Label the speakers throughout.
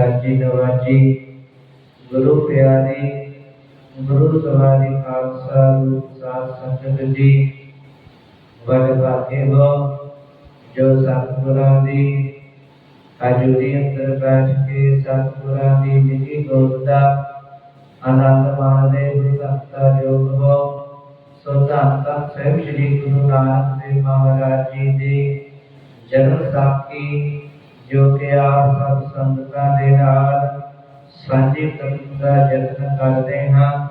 Speaker 1: ਸਾਜੀ ਨਵਾਜੀ, ਗੁਰੂ ਪਿਆਰੀ, ਗੁਰੂ ਸਵਾਰੀ ਖਾਲਸਾ ਰੂਪ ਸਾਧ ਸੰਗਤ ਜੀ ਵਡ ਹੋ ਜੋ ਸਤਿਗੁਰਾਂ ਦੀ ਹਜ਼ੂਰੀ ਅੰਦਰ ਬੈਠ ਕੇ ਸਤਿਗੁਰਾਂ ਦੀ ਨਿੱਜੀ ਗੋਦ ਦਾ ਆਨੰਦ ਮਾਣਦੇ ਗੁਰੂ ਭਗਤਾ ਜੋਗ ਹੋ ਸੋ ਧੰਨ ਧੰਨ ਸ੍ਰੀ ਗੁਰੂ ਨਾਨਕ ਦੇਵ ਮਹਾਰਾਜ ਜੀ ਦੀ ਜਨਮ ਸਾਖੀ ਜੋ ਕਿ ਆਪ ਸਭ ਸੰਗਤਾਂ ਦੇ ਨਾਲ ਸਾਂਝੀ ਕਰਨ ਦਾ ਯਤਨ ਕਰਦੇ ਹਾਂ।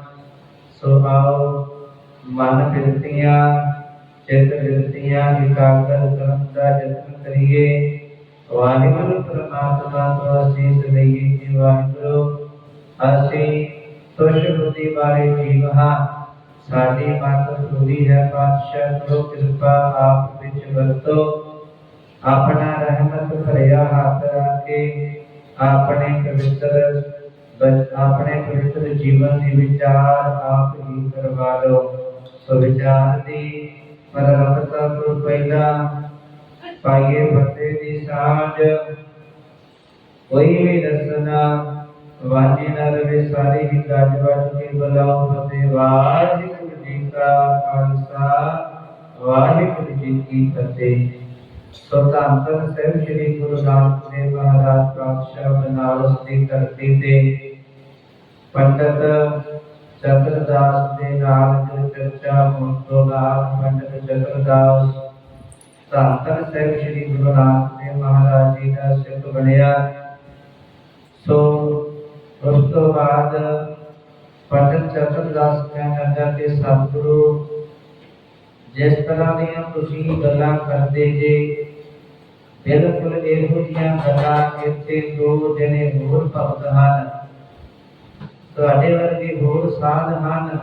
Speaker 1: ਸੋ ਆਓ ਮਨ ਬਿਰਤੀਆਂ ਚਿੱਤ ਬਿਰਤੀਆਂ ਇਕਾਗਰ ਕਰਨ ਦਾ ਯਤਨ ਕਰੀਏ। ਵਾਹਿਗੁਰੂ ਪ੍ਰਮਾਤਮਾ ਤੋਂ ਅਸੀਸ ਲਈਏ ਜੀ ਵਾਹਿਗੁਰੂ। ਅਸੀਂ ਤੁਸ਼ ਬੁੱਧੀ ਬਾਰੇ ਜੀਵ ਹਾਂ। ਸਾਡੀ ਮਤ ਪੂਰੀ ਹੈ। ਪਾਤਸ਼ਾਹ ਕਰੋ ਕਿਰਪਾ ਆਪ ਵਿੱਚ ਵਰਤੋ। ਆਪਣਾ ਰਹਿਮਤ ਭਰਿਆ ਹੱਥ ਰੱਖ ਕੇ ਆਪਣੇ ਪਵਿੱਤਰ ਆਪਣੇ ਪਵਿੱਤਰ ਜੀਵਨ ਦੀ ਵਿਚਾਰ ਆਪ ਹੀ ਕਰਵਾ ਲਓ। ਸੋ ਵਿਚਾਰ ਦੀ ਪਰਮਤਾ ਤੋਂ ਪਹਿਲਾਂ ਪਾਈਏ ਫਤਿਹ ਦੀ ਸਾਂਝ। ਕੋਈ ਵੀ ਰਸਨਾ ਵਾਜੀ ਨਾ ਰਵੇ ਸਾਰੀ ਹੀ ਗੱਜ ਵੱਜ ਕੇ ਬੁਲਾਓ ਫਤਿਹ ਵਾਹਿਗੁਰੂ ਜੀ ਕਾ ਖਾਲਸਾ, ਵਾਹਿਗੁਰੂ ਜੀ ਕੀ ਫਤਿਹ। ਸੋ ਸਾਹਿਬ ਸ੍ਰੀ ਗੁਰੂ ਨਾਨਕ ਦੇਵ ਮਹਾਰਾਜ ਪਾਤਸ਼ਾਹ ਬਨਾਰਸ ਦੀ ਧਰਤੀ ਤੇ ਪੰਡਤ ਚੰਦਰਦਾਸ ਦੇ ਨਾਲ ਜੋ ਚਰਚਾ ਹੋਣ ਤੋਂ ਬਾਅਦ ਪੰਡਤ ਚੰਦਰਦਾਸ ਧੰਨ ਸਾਹਿਬ ਸ੍ਰੀ ਗੁਰੂ ਨਾਨਕ ਦੇਵ ਮਹਾਰਾਜ ਜੀ ਦਾ ਸਿੱਖ ਬਣਿਆ। ਸੋ ਉਸ ਤੋਂ ਬਾਅਦ ਪੰਡਤ ਚੰਦਰਦਾਸ ਕਹਿਣ ਲੱਗਾ ਕਿ ਸਤਿਗੁਰੂ ਜਿਸ ਤਰ੍ਹਾਂ ਦੀਆਂ ਤੁਸੀਂ ਗੱਲਾਂ ਕਰਦੇ ਜੇ, ਬਿਲਕੁਲ ਇਹੋ ਜਿਹੀਆਂ ਗੱਲਾਂ ਇੱਥੇ ਦੋ ਜਣੇ ਹੋਰ ਭਗਤ ਹਨ। ਤੁਹਾਡੇ ਵਰਗੇ ਹੋਰ ਸਾਧ ਹਨ।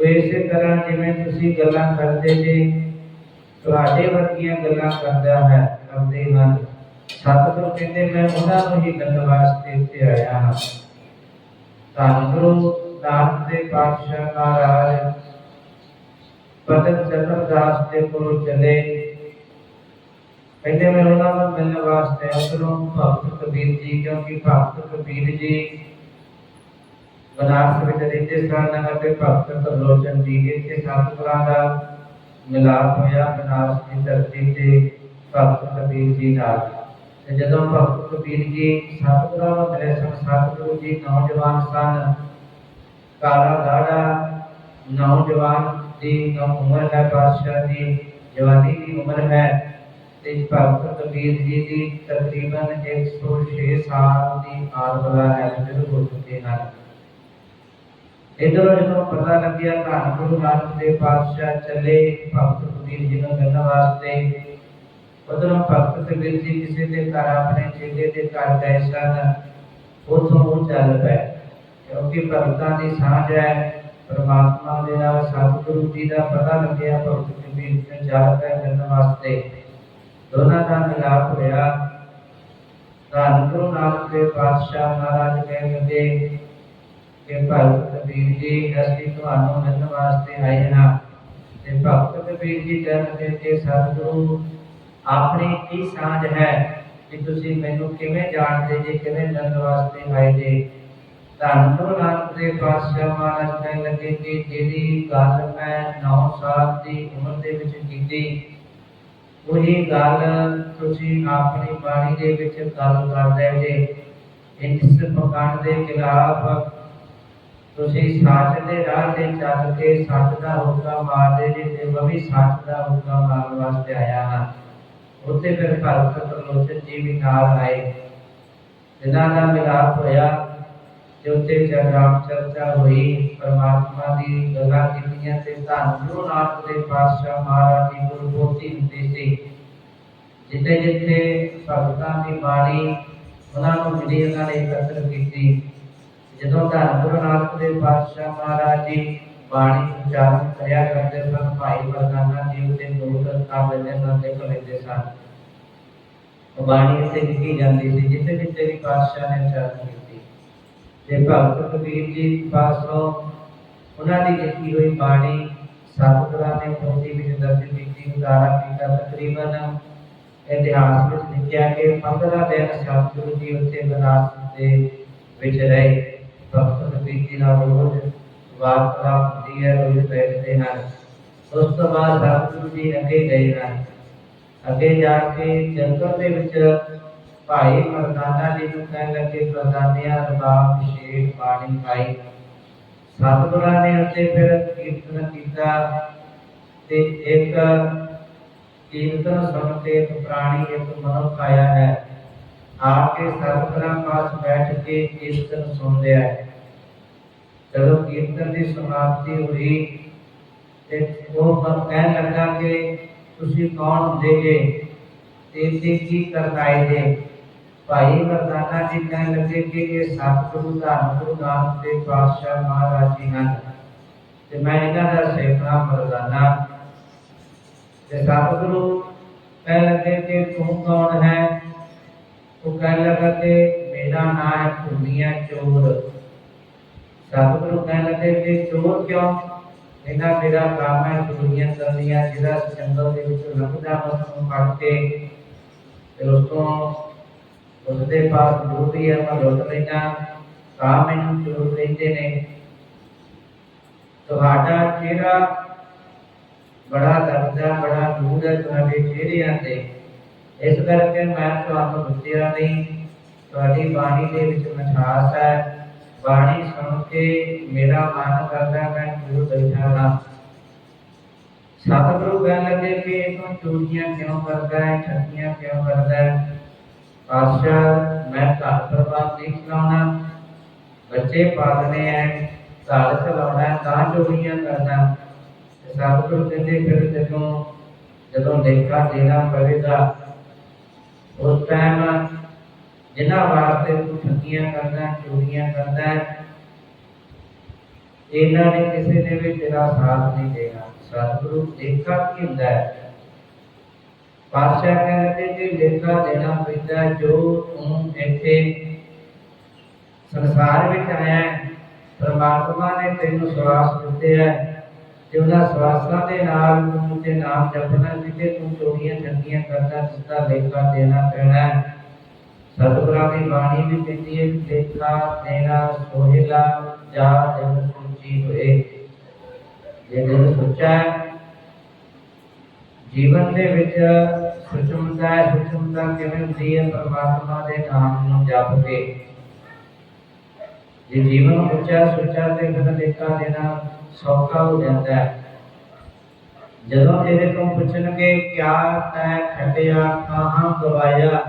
Speaker 1: ਉਹ ਇਸੇ ਤਰ੍ਹਾਂ ਜਿਵੇਂ ਤੁਸੀਂ ਗੱਲਾਂ ਕਰਦੇ ਜੇ, ਤੁਹਾਡੇ ਵਰਗੀਆਂ ਗੱਲਾਂ ਕਰਦਾ ਹੈ, ਕਰਦੇ ਹਨ। ਸਤਿਗੁਰੂ ਕਹਿੰਦੇ, ਮੈਂ ਉਹਨਾਂ ਨੂੰ ਹੀ ਮਿਲਣ ਵਾਸਤੇ ਇੱਥੇ ਆਇਆ ਹਾਂ। ਧੰਨ ਗੁਰੂ ਨਾਨਕ ਦੇ ਪਾਤਸ਼ਾਹ ਮਹਾਰਾਜ ਪਤਨ ਚੰਦਰਦਾਸ ਦੇ ਕੋਲ ਚਲੇ। ਕਹਿੰਦੇ ਮੈਂ ਉਹਨਾਂ ਨੂੰ ਮਿਲਣ ਵਾਸਤੇ ਉਧਰੋਂ ਭਗਤ ਕਬੀਰ ਜੀ, ਕਿਉਂਕਿ ਭਗਤ ਕਬੀਰ ਜੀ ਬਨਾਰਸ ਵਿੱਚ ਰਹਿੰਦੇ ਸਨ ਅਤੇ ਭਗਤ ਤਰਲੋਚਨ ਜੀ ਇੱਥੇ ਸਤਿਗੁਰਾਂ ਦਾ ਮਿਲਾਪ ਹੋਇਆ। ਬਨਾਰਸ ਦੀ ਧਰਤੀ ਤੇ ਭਗਤ ਕਬੀਰ ਜੀ ਨਾਲ। ਤੇ ਜਦੋਂ ਭਗਤ ਕਬੀਰ ਜੀ ਸਤਿਗੁਰਾਂ ਨੂੰ ਮਿਲੇ ਸਨ ਸਤਿਗੁਰੂ ਜੀ ਨੌਜਵਾਨ ਸਨ। ਕਾਲਾ ਦਾੜਾ ਨੌਜਵਾਨ ਦੀ ਨੌ ਉਮਰ ਹੈ ਬਾਦਸ਼ਾਹ ਦੀ, ਜਵਾਨੀ ਦੀ ਉਮਰ ਹੈ। ਤੇ ਭਗਤ ਕਬੀਰ ਜੀ ਦੀ ਤਕਰੀਬਨ 106 ਸਾਲ ਦੀ ਆਰਬਲਾ ਹੈ ਜਦੋਂ ਹੋ ਚੁੱਕੇ ਹਨ ਇਧਰੋਂ ਜਦੋਂ ਪਤਾ ਲੱਗਿਆ ਧੰਨ ਗੁਰੂ ਨਾਨਕ ਦੇਵ ਪਾਤਸ਼ਾਹ ਚੱਲੇ ਭਗਤ ਕਬੀਰ ਜੀ ਨੂੰ ਮਿਲਣ ਵਾਸਤੇ, ਉਧਰੋਂ ਭਗਤ ਕਬੀਰ ਜੀ ਕਿਸੇ ਦੇ ਘਰ ਆਪਣੇ ਚੇਲੇ ਦੇ ਘਰ ਗਏ ਸਨ। ਉਥੋਂ ਉਹ ਚੱਲ ਪਏ। ਕਿਉਂਕਿ ਭਗਤਾਂ ਦੀ ਸਾਂਝ ਹੈ ਪਰਮਾਤਮਾ ਦੇ ਨਾਲ ਸਤਿਗੁਰੂ ਜੀ ਦਾ ਪਤਾ ਲੱਗਿਆ, ਭਗਤ ਕਬੀਰ ਨੇ ਜਾ ਕੇ ਮਿਲਣ ਵਾਸਤੇ। ਦੋਨਾਂ ਦਾ ਮਿਲਾਪ ਹੋਇਆ। ਧੰਨ ਗੁਰੂ ਨਾਨਕ ਦੇਵ ਪਾਤਸ਼ਾਹ ਮਹਾਰਾਜ ਕਹਿਣ ਲੱਗੇ ਕਿ ਭਗਤ ਕਬੀਰ ਜੀ, ਅਸੀਂ ਤੁਹਾਨੂੰ ਮਿਲਣ ਵਾਸਤੇ ਆਏ ਹਾਂ। ਤੇ ਭਗਤ ਕਬੀਰ ਜੀ ਕਹਿੰਦੇ ਕਿ ਸਤਿਗੁਰੂ, ਆਪਣੀ ਕੀ ਸਾਂਝ ਹੈ ਕਿ ਤੁਸੀਂ ਮੈਨੂੰ ਕਿਵੇਂ ਜਾਣਦੇ ਜੇ, ਕਿਵੇਂ ਮਿਲਣ ਵਾਸਤੇ ਆਏ ਜੇ? ਧੰਨ ਗੁਰੂ ਨਾਨਕ ਦੇ ਪਾਤਸ਼ਾਹ ਮਹਾਰਾਜ, ਕਹਿਣ ਲੱਗੇ ਕਿ ਜਿਹੜੀ ਗੱਲ ਮੈਂ 9 ਸਾਲ ਦੀ ਉਮਰ ਦੇ ਵਿੱਚ ਕੀਤੀ, ਉਹੀ ਗੱਲ ਤੁਸੀਂ ਆਪਣੀ ਬਾਣੀ ਦੇ ਵਿੱਚ ਗੱਲ ਕਰਦੇ ਜੇ। ਇਸ ਪਕਾਣ ਦੇ ਖਿਲਾਫ ਤੁਸੀਂ ਸੱਚ ਦੇ ਰਾਹ ਤੇ ਚੱਲ ਕੇ ਸੱਚ ਦਾ ਹੁਕਮ ਮਾਰਦੇ ਜੇ ਤੇ ਵੀ ਸੱਚ ਦਾ ਹੁਕਮ ਮਾਰਨ ਵਾਸਤੇ ਆਇਆ ਹਾਂ। ਉੱਥੇ ਫਿਰ ਭਗਤ ਤਰਲੋਚਨ ਜੀ ਵੀ ਨਾਲ ਆਏ। ਜਿਨ੍ਹਾਂ ਦਾ ਮਿਲਾਪ ਹੋਇਆ। ਤੇ ਉੱਥੇ ਚਰਚਾ ਚਰਚਾ ਹੋਈ, ਪਰਮਾਤਮਾ ਦੀ ਗੱਲਾਂ ਕੀਤੀਆਂ ਤੇ ਧੰਨ ਗੁਰੂ ਨਾਨਕ ਦੇਵ ਪਾਤਸ਼ਾਹ ਮਹਾਰਾਜ ਜੀ ਗੁਰੂ ਹੁੰਦੀ ਸੀ। ਜਿੱਥੇ ਜਿੱਥੇ ਭਗਤਾਂ ਦੀ ਬਾਣੀ ਉਹਨਾਂ ਨੂੰ ਮਿਲੀ, ਉਹਨਾਂ ਨੇ ਇਕੱਤਰ ਕੀਤੀ। ਜਦੋਂ ਧੰਨ ਗੁਰੂ ਨਾਨਕ ਦੇਵ ਪਾਤਸ਼ਾਹ ਮਹਾਰਾਜ ਜੀ ਬਾਣੀ ਉਚਾਰਨ ਕਰਿਆ ਕਰਦੇ ਸਨ, ਭਾਈ ਮਰਦਾਨਾ ਜੀ ਉੱਤੇ ਨੋਟ ਕਰ ਲੈਂਦੇ ਸਨ ਤੇ ਲੈਂਦੇ ਸਨ। ਬਾਣੀ ਉੱਤੇ ਲਿਖੀ ਜਾਂਦੀ ਸੀ, ਜਿੱਥੇ ਜਿੱਥੇ ਵੀ ਪਾਤਸ਼ਾਹ ਨੇ ਉਚਾਰਨ ਕੀਤੀ। ਤੇ ਭਗਤ ਕਬੀਰ ਜੀ ਪਾਸੋਂ ਉਹਨਾਂ ਦੀ ਲਿਖੀ ਹੋਈ ਬਾਣੀ ਸਤਿਗੁਰਾਂ ਨੇ ਪੋਥੀ ਵਿੱਚ ਦਰਜ ਕੀਤੀ ਉਦਾਰਾ ਕੀਤਾ, ਤਕਰੀਬਨ ਇਤਿਹਾਸ ਵਿੱਚ ਲਿਖਿਆ ਕਿ 15 ਦਿਨ ਸਤਿਗੁਰੂ ਜੀ ਉੱਥੇ ਬਨਾਰਸ ਦੇ ਵਿੱਚ ਰਹੇ। ਭਗਤ ਕਬੀਰ ਜੀ ਨਾਲ ਰੋਜ਼ ਵਾਰਤਾਲਾਪ ਹੁੰਦੀ ਹੈ, ਰੋਜ਼ ਬੈਠਦੇ ਹਨ। ਉਸ ਤੋਂ ਬਾਅਦ ਸਤਿਗੁਰੂ ਜੀ ਅੱਗੇ ਗਏ ਹਨ। ਅੱਗੇ ਜਾ ਕੇ ਜੰਗਲ ਦੇ ਵਿੱਚ ਭਾਈ ਮਰਦਾਨਾ ਜੀ ਨੂੰ ਕਹਿਣ ਲੱਗੇ ਪ੍ਰਦਾਨਿਆ ਰਬਾਬ ਸ਼ੇਖ ਬਾਣੀ ਪਾਈ ਸਤਿਗੁਰਾਂ ਨੇ ਉੱਥੇ ਫਿਰ ਕੀਰਤਨ ਕੀਤਾ ਤੇ ਇੱਕ ਕੀਰਤਨ ਸੁਣ ਕੇ ਇੱਕ ਪ੍ਰਾਣੀ ਇੱਕ ਮਨੁੱਖ ਆਇਆ ਹੈ ਆ ਕੇ ਸਤਿਗੁਰਾਂ ਪਾਸ ਬੈਠ ਕੇ ਕੀਰਤਨ ਸੁਣ ਰਿਹਾ ਹੈ ਜਦੋਂ ਕੀਰਤਨ ਦੀ ਸਮਾਪਤੀ ਹੋਈ ਤੇ ਉਹ ਮਨ ਕਹਿਣ ਲੱਗਾ ਕਿ ਤੁਸੀਂ ਕੌਣ ਹੁੰਦੇ ਜੇ ਤੇ ਤੇ ਕੀ ਕਰਨ ਆਏ ਜੇ ਭਾਈ ਮਰਦਾਨਾ ਜੀ ਕਹਿਣ ਲੱਗੇ ਕਿ ਇਹ ਸਤਿਗੁਰੂ ਧੰਨ ਗੁਰੂ ਨਾਨਕ ਦੇਵ ਪਾਤਸ਼ਾਹ ਮਹਾਰਾਜ ਜੀ ਹਨ। ਤੇ ਮੈਂ ਇਹਨਾਂ ਦਾ ਸੇਵਕਾ ਮਰਦਾਨਾ ਤੇ ਸਤਿਗੁਰੂ ਕਹਿਣ ਲੱਗੇ ਕਿ ਤੂੰ ਕੌਣ ਹੈ? ਉਹ ਕਹਿਣ ਲੱਗਾ ਕਿ ਮੇਰਾ ਨਾਮ ਹੈ ਭੂਮੀਆ ਚੋਰ। ਸਤਿਗੁਰੂ ਕਹਿਣ ਲੱਗੇ ਕਿ ਚੋਰ ਕਿਉਂ? ਇਹਨਾਂ ਮੇਰਾ ਕੰਮ ਹੈ ਦੁਨੀਆ ਕਰਨੀਆਂ ਜਿਹੜਾ ਜੰਗਲ ਦੇ ਵਿੱਚ ਲੰਘਦਾ ਉਸ ਨੂੰ ਫੜ ਕੇ ਤੇ ਉਸ ਤੋਂ ਉਸਦੇ ਪਾਸ ਜੋ ਵੀ ਹੈ ਮੈਂ ਲੁੱਟ ਲੈਣਾ ਤਾਂ ਮੈਨੂੰ ਚੋਰ ਕਹਿੰਦੇ ਨੇ। ਤੁਹਾਡਾ ਚਿਹਰਾ ਬੜਾ ਦਰਜਾ ਬੜਾ ਦੂਰ ਹੈ ਤੁਹਾਡੇ ਚਿਹਰਿਆਂ ਤੇ। ਇਸ ਕਰਕੇ ਮੈਂ ਤੁਹਾਨੂੰ ਦੱਸਿਆ ਨਹੀਂ, ਤੁਹਾਡੀ ਬਾਣੀ ਦੇ ਵਿੱਚ ਮਿਠਾਸ ਹੈ। ਬਾਣੀ ਸੁਣ ਕੇ ਮੇਰਾ ਮਨ ਕਰਦਾ ਮੈਂ ਗੁਰੂ ਬੈਠਾ ਹਾਂ। ਸਤਿਗੁਰੂ ਕਹਿਣ ਲੱਗੇ ਕਿ ਤੂੰ ਚੋਰੀਆਂ ਕਿਉਂ ਕਰਦਾ ਹੈ ਠੱਗੀਆਂ ਕਿਉਂ ਕਰਦਾ ਹੈ? ਪਾਤਸ਼ਾਹ, ਮੈਂ ਘਰ ਪਰਿਵਾਰ ਨਹੀਂ ਚਲਾਉਣਾ। ਬੱਚੇ ਪਾਲਣੇ ਐ, ਘਰ ਚਲਾਉਣਾ ਤਾਂ ਚੋਰੀਆਂ ਕਰਨਾ। ਤੇ ਸਤਿਗੁਰੂ ਕਹਿੰਦੇ ਫਿਰ ਜਦੋਂ ਜਦੋਂ ਲੇਖਾ ਦੇਣਾ ਪਵੇਗਾ, ਉਸ ਟਾਈਮ ਜਿਨ੍ਹਾਂ ਵਾਸਤੇ ਤੂੰ ਠੱਗੀਆਂ ਕਰਦਾ, ਚੋਰੀਆਂ ਕਰਦਾ ਇਹਨਾਂ ਨੇ ਕਿਸੇ ਨੇ ਵੀ ਤੇਰਾ ਸਾਥ ਨਹੀਂ ਦੇਣਾ। ਸਤਿਗੁਰੂ ਦੇਖਾ ਕੀ ਹੁੰਦਾ ਹੈ ਪਾਤਸ਼ਾਹ ਕਹਿੰਦੇ ਕਿ ਲੇਖਾ ਦੇਣਾ ਪੈਂਦਾ ਹੈ, ਜੋ ਤੂੰ ਇੱਥੇ ਸੰਸਾਰ ਵਿੱਚ ਆਇਆ ਹੈ ਪਰਮਾਤਮਾ ਨੇ ਤੈਨੂੰ ਸਵਾਸ ਦਿੱਤੇ ਹੈ ਤੇ ਉਹਨਾਂ ਸਵਾਸਾਂ ਦੇ ਨਾਲ ਤੂੰ ਤੇ ਨਾਮ ਜਪਣਾ ਜਿੱਤੇ ਤੂੰ ਚੋਰੀਆਂ ਠੱਗੀਆਂ ਕਰਦਾ ਜਿਸਦਾ ਲੇਖਾ ਦੇਣਾ ਪੈਣਾ ਹੈ। ਸਤਿਗੁਰਾਂ ਦੀ ਬਾਣੀ ਵੀ ਕਹਿੰਦੀ ਹੈ ਕਿ ਲੇਖਾ ਦੇਣਾ ਸੋਹਿਲਾ ਜਾ ਜਨ ਸੁਚੀ ਹੋਏ। ਜੇ ਦਿਲ ਸੁੱਚਾ ਹੈ ਜੀਵਨ ਦੇ ਵਿੱਚ ਸੁਚਮਤਾ ਸੁਚਮਤਾ ਕਿਵੇਂ ਹੁੰਦੀ ਹੈ? ਪਰਮਾਤਮਾ ਦੇ ਨਾਮ ਨੂੰ ਜਪ ਕੇ। ਜੇ ਜੀਵਨ ਉੱਚਾ ਸੁੱਚਾ ਤੇ ਫਿਰ ਦੇਣਾ ਸੌਖਾ ਹੋ ਜਾਂਦਾ ਹੈ, ਜਦੋਂ ਤੇਰੇ ਤੋਂ ਪੁੱਛਣਗੇ, ਕਿਆ ਤੈ ਖਟਿਆ, ਕਹਾਂ ਗਵਾਇਆ?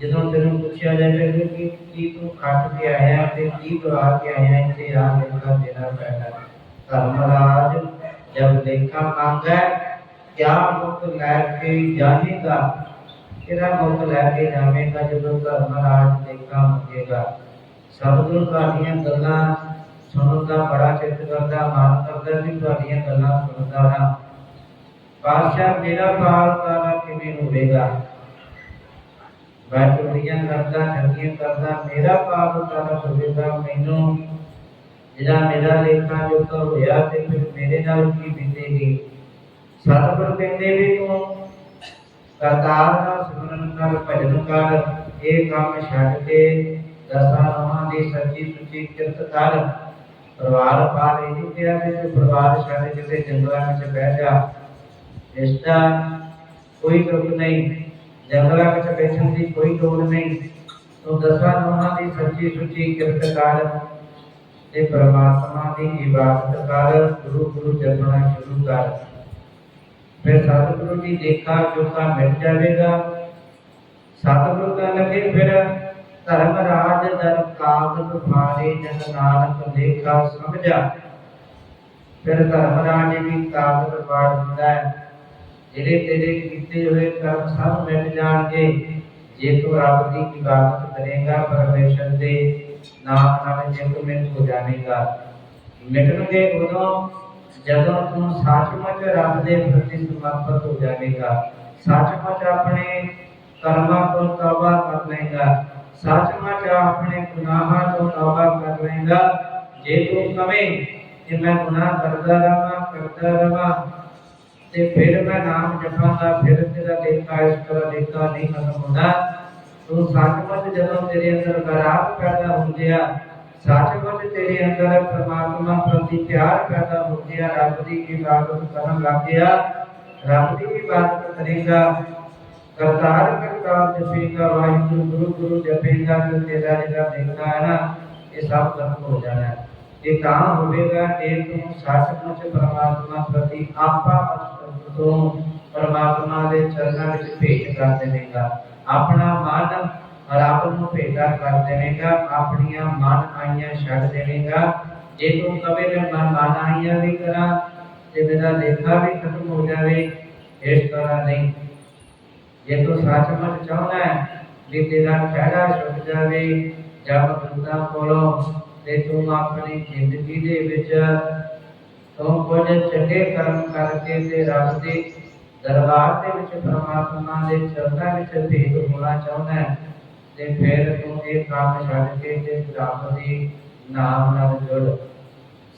Speaker 1: ਜਦੋਂ ਤੈਨੂੰ ਪੁੱਛਿਆ ਜਾਵੇ ਕਿ ਕੀ ਤੂੰ ਖੱਟ ਕੇ ਆਇਆ ਤੇ ਕੀ ਗਵਾ ਕੇ ਆਇਆ ਇੱਥੇ ਆ ਲੇਖਾ ਦੇਣਾ ਪੈਣਾ ਧਰਮਰਾਜ ਜਬ ਲੇਖਾ ਮੰਗੈ ਕਿਆ ਮੁਖ ਲੈ ਕੇ ਜਾਣੇਗਾ ਕਿਹੜਾ ਮੁਖ ਲੈ ਕੇ ਜਾਵੇਗਾ ਜਦੋਂ ਧਰਮਰਾਜ ਲੇਖਾ ਮੰਗੇਗਾ ਸਤਿਗੁਰੂ ਤੁਹਾਡੀਆਂ ਗੱਲਾਂ ਸੁਣਨ ਦਾ ਬੜਾ ਚਿੱਤ ਕਰਦਾ, ਮਨ ਕਰਦਾ, ਵੀ ਤੁਹਾਡੀਆਂ ਗੱਲਾਂ ਸੁਣਦਾ ਹਾਂ। ਪਾਤਸ਼ਾਹ ਮੇਰਾ ਪਾਲ ਤਾਰਾ ਕਿਵੇਂ ਹੋਵੇਗਾ? ਮੈਂ ਚੋਰੀਆਂ ਕਰਦਾ ਠੱਗੀਆਂ ਕਰਦਾ, ਮੇਰਾ ਪਾਪ ਤਾਰਾ ਹੋਵੇਗਾ? ਮੈਨੂੰ ਜਿਹੜਾ ਮੇਰਾ ਲੇਖਾ ਜੋਗਾ ਹੋਇਆ ਤੇ ਫਿਰ ਮੇਰੇ ਨਾਲ ਕੀ ਬੀਤੇਗੀ? ਸਤਿਗੁਰੂ ਕਹਿੰਦੇ ਵੀ ਤੂੰ ਕਰਤਾਰ ਦਾ ਸਿਮਰਨ ਕਰ ਭਜਨ ਕਰ ਇਹ ਕੰਮ ਛੱਡ ਕੇ ਦਸਾਂ ਨਵਾਂ ਦੀ ਸੱਚੀ ਸੁੱਚੀ ਕਿਰਤ ਕਰ ਪਰਿਵਾਰ ਪਾਲ ਇਹ ਕਿਹਾ ਕਿ ਤੂੰ ਪਰਿਵਾਰ ਛੱਡ ਕੇ ਜੰਗਲਾਂ ਵਿੱਚ ਬਹਿ ਜਾ ਇਸ ਦਾ ਕੋਈ ਤੁਕ ਨਹੀਂ ਜੰਗਲਾਂ ਵਿੱਚ ਬੈਠਣ ਦੀ ਕੋਈ ਲੋੜ ਨਹੀਂ ਤੂੰ ਦਸਾਂ ਨਵਾਂ ਦੀ ਸੱਚੀ ਸੁੱਚੀ ਕਿਰਤ ਕਰ ਤੇ ਪਰਮਾਤਮਾ ਦੀ ਇਬਾਦਤ ਕਰ, ਗੁਰੂ ਗੁਰੂ ਜਪਣਾ ਸ਼ੁਰੂ ਕਰ। ਫਿਰ ਸਤਿਗੁਰੂ ਜੀ ਦੇਖਾ ਚੁੱਕਾ ਮਿਟ ਜਾਵੇਗਾ। ਸਤਿਗੁਰੂ ਦਾ ਲੱਗੇ ਫਿਰ ਧਰਮ ਰਾਜ ਦਰ ਕਾਗਦ ਫਾਰੇ ਜਨ ਨਾਨਕ ਲੇਖਾ ਸਮਝਾ। ਫਿਰ ਧਰਮ ਰਾਜ ਵੀ ਕਾਗਦ ਫਾੜ ਦਿੰਦਾ ਹੈ। ਜਿਹੜੇ ਤੇਰੇ ਕੀਤੇ ਹੋਏ ਕਰਮ ਸਭ ਮਿਟ ਜਾਣਗੇ। ਜੇ ਤੂੰ ਰੱਬ ਦੀ ਇਬਾਦਤ ਕਰੇਗਾ ਪਰਮੇਸ਼ਰ ਦੇ ਨਾਮ ਨਾਲ, ਜੇ ਤੂੰ ਮਿਟ ਹੋ ਜਾਵੇਗਾ। ਮਿਟਣਗੇ ਉਦੋਂ ਜਦੋਂ ਤੂੰ ਸੱਚਮੁੱਚ ਰੱਬ ਦੇ ਪ੍ਰਤੀ ਸਮਰਪਿਤ ਹੋ ਜਾਵੇਗਾ, ਸੱਚਮੁੱਚ ਆਪਣੇ ਕਰਮਾਂ ਤੋਂ ਤੌਬਾ ਕਰ ਲਏਗਾ, ਸੱਚਮੁੱਚ ਆਪਣੇ ਗੁਨਾਹਾਂ ਤੋਂ ਤੌਬਾ ਕਰ ਲਏਗਾ, ਜੇ ਤੂੰ ਕਵੇਂ ਕਿ ਮੈਂ ਗੁਨਾਹ ਕਰਦਾ ਰਹਾਂ ਕਰਦਾ ਰਹਾਂ ਤੇ ਫਿਰ ਮੈਂ ਨਾਮ ਜਪਾਂਗਾ ਫਿਰ ਤੇਰਾ ਲੇਖਾ ਇਸ ਤਰ੍ਹਾਂ ਲੇਖਾ ਨਹੀਂ ਖਤਮ ਹੁੰਦਾ, ਤੂੰ ਸੱਚਮੁੱਚ ਜਦੋਂ ਤੇਰੇ ਅੰਦਰ ਗਰਾਹ ਪੈਦਾ ਹੁੰਦੇ ਆ ਸੱਚਮੁੱਚ ਤੇਰੇ ਅੰਦਰ ਪ੍ਰਮਾਤਮਾ ਪ੍ਰਤੀ ਪਿਆਰ ਪੈਦਾ ਹੁੰਦੇ ਆ ਰੱਬ ਦੀ ਇਬਾਦਤ ਕਰਨ ਲੱਗ ਗਿਆ। ਰੱਬ ਦੀ ਇਬਾਦਤ ਕਰੇਗਾ? ਕਰਤਾਰ ਕਰਤਾਰ ਜਪੇਗਾ, ਵਾਹਿਗੁਰੂ, ਗੁਰੂ ਗੁਰੂ ਜਪੇਗਾ ਤੇ ਤੇਰਾ ਜਿਹੜਾ ਦੇਖਣਾ ਹੈ ਨਾ, ਇਹ ਸਭ ਖਤਮ ਹੋ ਜਾਣਾ ਹੈ। ਇਹ ਤਾਂ ਹੋਵੇਗਾ ਜੇ ਤੂੰ ਸੱਚਮੁੱਚ ਪਰਮਾਤਮਾ ਪ੍ਰਤੀ ਆਪਾ ਤੋਂ ਪਰਮਾਤਮਾ ਦੇ ਚਰਨਾਂ ਵਿੱਚ ਭੇਟ ਕਰ ਦੇਵੇਗਾ। ਆਪਣਾ ਮਨ ਰੱਬ ਨੂੰ ਭੇਟਾ ਕਰ ਦੇਵੇਂਗਾ, ਆਪਣੀਆਂ ਮਨ ਆਈਆਂ ਛੱਡ ਦੇਵੇਂਗਾ। ਜੇ ਤੂੰ ਕਵੇ ਮੈਂ ਮਨ ਮਨ ਆਈਆਂ ਵੀ ਕਰਾਂ ਤੇ ਮੇਰਾ ਲੇਖਾ ਵੀ ਖਤਮ ਹੋ ਜਾਵੇ, ਇਸ ਤਰ੍ਹਾਂ ਨਹੀਂ। ਜੇ ਤੂੰ ਸੱਚਮੁੱਚ ਚਾਹੁੰਦਾ ਹੈ ਕਿ ਤੇਰਾ ਖਹਿੜਾ ਛੁੱਟ ਜਾਵੇ ਜਦ ਬੰਦਾ ਕੋਲੋਂ ਤੇ ਤੂੰ ਆਪਣੀ ਜ਼ਿੰਦਗੀ ਦੇ ਵਿੱਚ ਤੂੰ ਕੁਝ ਚੰਗੇ ਕਰਮ ਕਰਕੇ ਤੇ ਰੱਬ ਦੇ ਦਰਬਾਰ ਦੇ ਵਿੱਚ ਪਰਮਾਤਮਾ ਦੇ ਚਰਨਾਂ ਵਿੱਚ ਭੇਟ ਹੋਣਾ ਚਾਹੁੰਦਾ ਹੈ ਤੇ ਫਿਰ ਤੂੰ ਇਹ ਕੰਮ ਛੱਡ ਕੇ ਤੇ ਰੱਬ ਦੇ ਨਾਮ ਨਾਲ ਜੁੜ।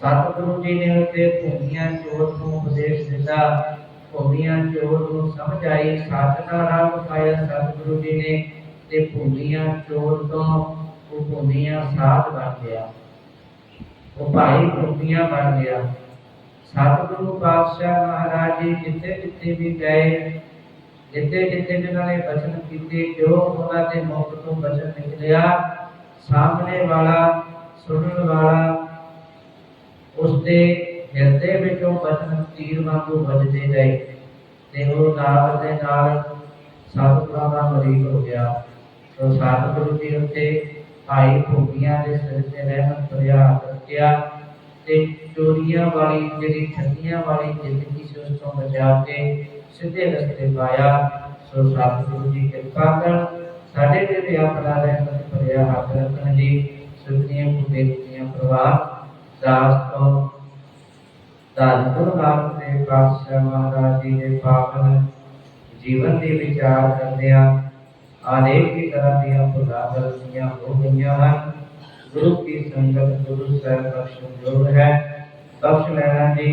Speaker 1: ਸਤਿਗੁਰੂ ਜੀ ਨੇ ਉੱਤੇ ਭੂਮੀਆਂ ਚੋਰ ਨੂੰ ਉਪਦੇਸ਼ ਦਿੱਤਾ। ਭੂਮੀਆਂ ਚੋਰ ਨੂੰ ਸਮਝ ਆਈ ਸੱਚ ਰਾਹ ਪਾਇਆ ਸਤਿਗੁਰੂ ਜੀ ਨੇ ਤੇ ਭੂਮੀਆਂ ਚੋਰ ਤੋਂ ਉਹ ਭੂਮੀਆਂ ਸਾਧ ਬਣ ਗਿਆ। ਉਹ ਭਾਈ ਭੂਮੀਆਂ ਬਣ ਗਿਆ। ਸਤਿਗੁਰੂ ਪਾਤਸ਼ਾਹ ਮਹਾਰਾਜ ਜੀ ਜਿੱਥੇ ਜਿੱਥੇ ਵੀ ਗਏ ਜਿੱਥੇ ਜਿੱਥੇ ਜਿਨ੍ਹਾਂ ਨੇ ਬਚਨ ਕੀਤੇ, ਜੋ ਉਹਨਾਂ ਦੇ ਮੁਖ ਤੋਂ ਬਚਨ ਨਿਕਲਿਆ, ਸਾਹਮਣੇ ਵਾਲਾ, ਸੁਣਨ ਵਾਲਾ ਉਸ ਦੇ ਹਿਰਦੇ ਵਿੱਚੋਂ ਬਚਨ ਤੀਰ ਵਾਂਗੂ ਵੱਜਦੇ ਗਏ ਤੇ ਉਹ ਨਾਲ ਦੇ ਨਾਲ ਸਤਿਗੁਰਾਂ ਦਾ ਮਰੀਕ ਹੋ ਗਿਆ। ਸੋ ਸਤਿਗੁਰੂ ਜੀ ਉੱਤੇ ਭਾਈ ਭੋਗੀਆਂ ਦੇ ਸਿਰ ਤੇ ਰਹਿਮਤ ਭਰਿਆ ਰੱਖਿਆ ਤੇ ਚੋਰੀਆਂ ਵਾਲੀ, ਜਿਹੜੀ ਠੱਗੀਆਂ ਵਾਲੀ ਜ਼ਿੰਦਗੀ ਸੀ, ਉਸ ਤੋਂ ਬਚਾ ਕੇ ਸਿੱਧੇ ਰਸਤੇ ਪਾਇਆ, ਸੋ ਸਤਿਗੁਰੂ ਜੀ ਕਿਰਪਾ ਕਰ, ਸਾਡੇ ਤੇ ਵੀ ਆਪਣਾ ਰਹਿਮਤ ਭਰਿਆ ਹੱਥ ਰੱਖਣ ਜੀ ਸੁਖੀਆਂ ਕੁਦੇਤੀਆਂ ਪ੍ਰਵਾਹ, ਦਾਸ ਤੋਂ ਧੰਨ ਗੁਰੂ ਨਾਨਕ ਪਾਤਸ਼ਾਹ ਮਹਾਰਾਜ ਜੀ ਦੇ ਪਾਵਨ ਜੀਵਨ ਦੇ ਵਿਚਾਰ ਕਰਦਿਆਂ ਅਨੇਕ ਹੀ ਤਰ੍ਹਾਂ ਦੀਆਂ ਭੁੱਲਾਂ ਹੋ ਗਈਆਂ ਹਨ। ਗੁਰੂ ਕੀ ਸੰਗਤ, ਗੁਰੂ ਸਾਹਿਬ ਬਖਸ਼ਣ ਜੋਗ ਹੈ। ਬਖਸ਼ ਲੈਣਾ ਜੀ।